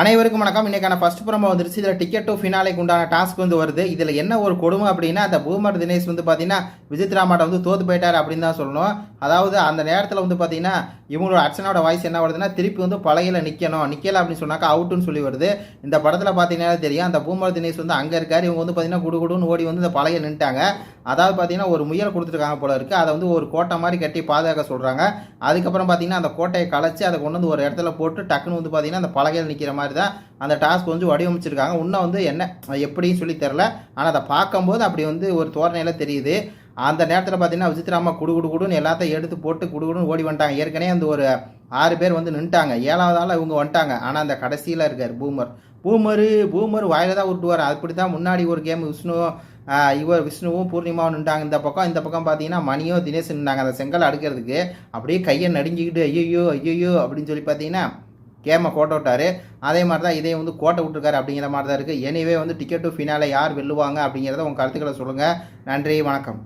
அனைவருக்கும் வணக்கம். இன்னைக்கான ஃபர்ஸ்ட் ப்ரோமோ வந்துருச்சு. இதில் டிக்கெட் டு ஃபினாலேக்கு உண்டான டாஸ்க் வந்து வருது. இதில் என்ன ஒரு கொடுமை அப்படின்னா அந்த பூமர் தினேஷ் வந்து பார்த்தீங்கன்னா விசித்ராமாட்ட வந்து தோத்து போயிட்டார் அப்படின்னு தான் சொல்லணும். அதாவது அந்த நேரத்தில் வந்து பார்த்தீங்கன்னா இவங்களோட அர்ச்சனோட வாய்ஸ் என்ன வருதுன்னா திருப்பி வந்து பழையில நிற்கணும் நிற்கல அப்படின்னு சொன்னாக்கா அவுட்டுன்னு சொல்லி வருது. இந்த படத்தில் பார்த்தீங்கன்னா தெரியும் அந்த பூமர் தினேஷ் வந்து அங்கே இருக்கார். இவங்க வந்து பார்த்தீங்கன்னா குடு குடுன்னு ஓடி வந்து இந்த பழைய நின்ட்டாங்க அதாவது பார்த்தீங்கன்னா ஒரு முயல் கொடுத்துருக்காங்க போல இருக்குது அதை வந்து ஒரு கோட்டை மாதிரி கட்டி பாதுகாக்க சொல்கிறாங்க அதுக்கப்புறம் பார்த்தீங்கன்னா அந்த கோட்டையை கலைச்சி அதை கொண்டு வந்து ஒரு இடத்துல போட்டு டக்குன்னு வந்து பார்த்தீங்கன்னா அந்த பலகையில் நிற்கிற மாதிரி தான் அந்த டாஸ்க் வந்து வடிவமைச்சிருக்காங்க. இன்னும் வந்து என்ன எப்படின்னு சொல்லி தெரில ஆனால் அதை பார்க்கும்போது அப்படி வந்து ஒரு தோரணையில் தெரியுது. அந்த நேரத்தில் பார்த்தீங்கன்னா விசித்ராமா குடு குடு குடுன்னு எல்லாத்தையும் எடுத்து போட்டு குடு குடுன்னு ஓடி வந்துட்டாங்க. ஏற்கனவே அந்த ஒரு ஆறு பேர் வந்து நின்ட்டாங்க ஏழாவது ஆள் இவங்க வந்துட்டாங்க. ஆனால் அந்த கடைசியில் இருக்கார் பூமர். பூமரு பூமர் வாயில் தான் விட்டுவார் அப்படி தான் முன்னாடி ஒரு கேம் விஷ்ணு இவர் விஷ்ணுவும் பூர்ணிமாவும் நின்றாங்க. இந்த பக்கம் இந்த பக்கம் பார்த்தீங்கன்னா மணியோ தினேஷ் நின்றாங்க. அந்த செங்கல் அடுக்கிறதுக்கு அப்படியே கையை நடுங்கிக்கிட்டு ஐயோ ஐயோ அப்படின்னு சொல்லி பார்த்தீங்கன்னா கேமை கோட்டை விட்டார். அதே மாதிரி தான் இதையும் வந்து கோட்டை விட்டுருக்காரு அப்படிங்கிற மாதிரி தான் இருக்குது எனிவே வந்து டிக்கெட்டு ஃபினாலே யார் வெல்லுவாங்க அப்படிங்கிறத உங்கள் கருத்துக்களை சொல்லுங்கள் நன்றி வணக்கம்.